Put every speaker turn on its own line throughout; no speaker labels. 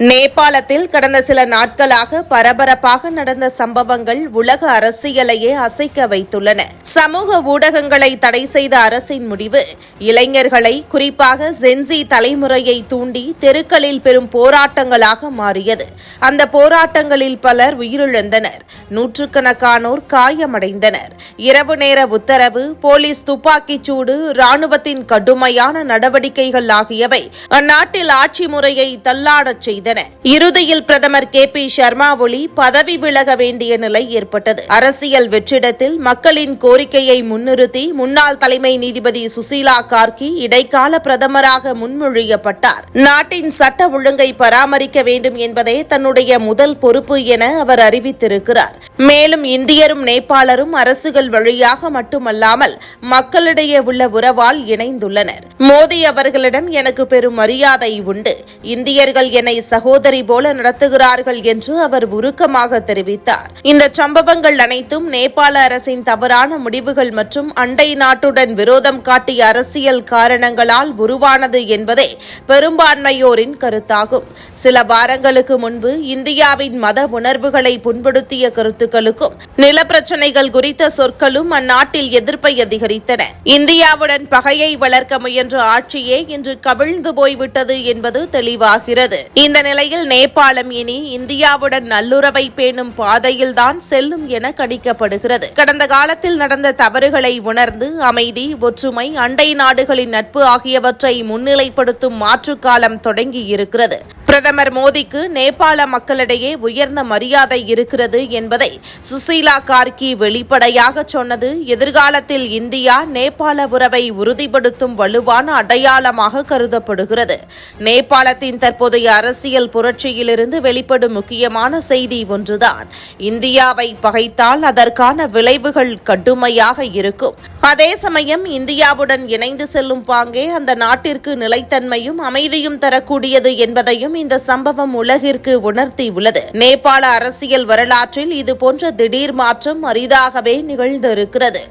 நேபாளத்தில் கடந்த சில நாட்களாக பரபரப்பாக நடந்த சம்பவங்கள் உலக அரசியலையே அசைக்க வைத்துள்ளன. சமூக ஊடகங்களை தடை செய்த அரசின் முடிவு இளைஞர்களை குறிப்பாக ஜென்சி தலைமுறையை தூண்டி தெருக்களில் பெரும் போராட்டங்களாக மாறியது. அந்த போராட்டங்களில் பலர் உயிரிழந்தனர். நூற்றுக்கணக்கானோர் காயமடைந்தனர். இரவு நேர உத்தரவு போலீஸ் துப்பாக்கிச் சூடு ராணுவத்தின் கடுமையான நடவடிக்கைகள் ஆகியவை அந்நாட்டில் ஆட்சி முறையை தள்ளாடச் செய்தன. இறுதியில் பிரதமர் கே பி சர்மா ஒளி பதவி விலக வேண்டிய நிலை ஏற்பட்டது. அரசியல் வெற்றிடத்தில் மக்களின் கோரிக்கையை முன்னிறுத்தி முன்னாள் தலைமை நீதிபதி சுசீலா கார்கி இடைக்கால பிரதமராக முன்மொழியப்பட்டார். நாட்டின் சட்ட ஒழுங்கை பராமரிக்க வேண்டும் என்பதே தன்னுடைய முதல் பொறுப்பு என அவர் அறிவித்திருக்கிறார். மேலும் இந்தியரும் நேபாளரும் அரசுகள் வழியாக மட்டுமல்லாமல் மக்களிடையே உள்ள உறவால் இணைந்துள்ளனர். மோடி அவர்களிடம் எனக்கு பெரும் மரியாதை உண்டு. இந்தியர்கள் என்னை சகோதரி போல நடத்துகிறார்கள் என்று அவர் உருக்கமாக தெரிவித்தார். இந்த சம்பவங்கள் அனைத்தும் நேபாள அரசின் தவறான முடிவுகள் மற்றும் அண்டை நாட்டுடன் விரோதம் காட்டிய அரசியல் காரணங்களால் உருவானது என்பதே பெரும்பான்மையோரின் கருத்தாகும். சில வாரங்களுக்கு முன்பு இந்தியாவின் மத உணர்வுகளை புண்படுத்திய கருத்துக்களுக்கும் நிலப்பிரச்சனைகள் குறித்த சொற்களும் அந்நாட்டில் எதிர்ப்பை அதிகரித்தன. இந்தியாவுடன் பகையை வளர்க்க முயன்ற ஆட்சியே இன்று கவிழ்ந்து போய்விட்டது என்பது தெளிவாகிறது. இந்த நிலையில் நேபாளம் இனி இந்தியாவுடன் நல்லுறவை பேணும் பாதையில்தான் செல்லும் என கணிக்கப்படுகிறது. கடந்த காலத்தில் நடந்த தவறுகளை உணர்ந்து அமைதி ஒற்றுமை அண்டை நாடுகளின் நட்பு ஆகியவற்றை முன்னிலைப்படுத்தும் மாற்றுக்காலம் தொடங்கியிருக்கிறது. பிரதமர் மோடிக்கு நேபாள மக்களிடையே உயர்ந்த மரியாதை இருக்கிறது என்பதை சுசீலா கார்கி வெளிப்படையாக சொன்னது. எதிர்காலத்தில் இந்தியா நேபாள உறவை உறுதிப்படுத்தும் வலுவான அடையாளமாக கருதப்படுகிறது. நேபாளத்தின் தற்போதைய அரசியல் புரட்சியிலிருந்து வெளிப்படும் முக்கியமான செய்தி ஒன்றுதான். இந்தியாவை பகைத்தால் அதற்கான விளைவுகள் கடுமையாக இருக்கும். அதே சமயம் இந்தியாவுடன் இணைந்து செல்லும் பாங்கே அந்த நாட்டிற்கு நிலைத்தன்மையும் அமைதியும் தரக்கூடியது என்பதையும் இந்த சம்பவம் உலகிற்கு உணர்த்தியுள்ளது. நேபாள அரசியல் வரலாற்றில் இதுபோன்ற திடீர் மாற்றம் அரிதாகவே நிகழ்ந்திருக்கிறது.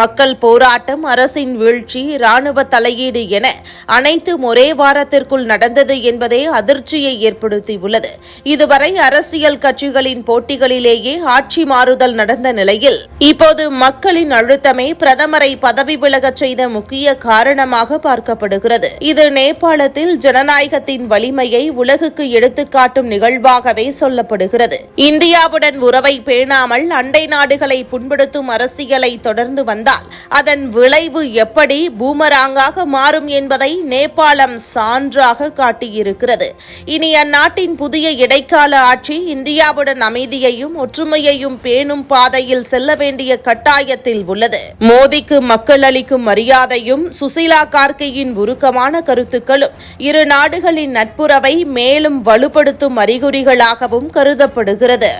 மக்கள் போராட்டம் அரசின் வீழ்ச்சி ராணுவ தலையீடு என அனைத்தும் ஒரே வாரத்திற்குள் நடந்தது என்பதே அதிர்ச்சியை ஏற்படுத்தியுள்ளது. இதுவரை அரசியல் கட்சிகளின் போட்டிகளிலேயே ஆட்சி மாறுதல் நடந்த நிலையில் இப்போது மக்களின் அழுத்தமே பிரதமரை பதவி விலகச் செய்த முக்கிய காரணமாக பார்க்கப்படுகிறது. இது நேபாளத்தில் ஜனநாயகத்தின் வலிமையை உலக உலகுக்கு எடுத்துக்காட்டும் நிகழ்வாகவே சொல்லப்படுகிறது. இந்தியாவுடன் உறவை பேணாமல் அண்டை நாடுகளை புண்படுத்தும் அரசியலை தொடர்ந்து வந்தால் அதன் விளைவு எப்படி பூமராங்காக மாறும் என்பதை நேபாளம் சான்றாக காட்டியிருக்கிறது. இனி அந்நாட்டின் புதிய இடைக்கால ஆட்சி இந்தியாவுடன் அமைதியையும் ஒற்றுமையையும் பேணும் பாதையில் செல்ல வேண்டிய கட்டாயத்தில் உள்ளது. மோடிக்கு மக்கள் அளிக்கும் மரியாதையும் சுசீலா கார்கேயின் உருக்கமான கருத்துக்களும் இரு நாடுகளின் நட்புறவை மே மேலும் வலுப்படுத்தும் அறிகுறிகளாகவும் கருதப்படுகிறது.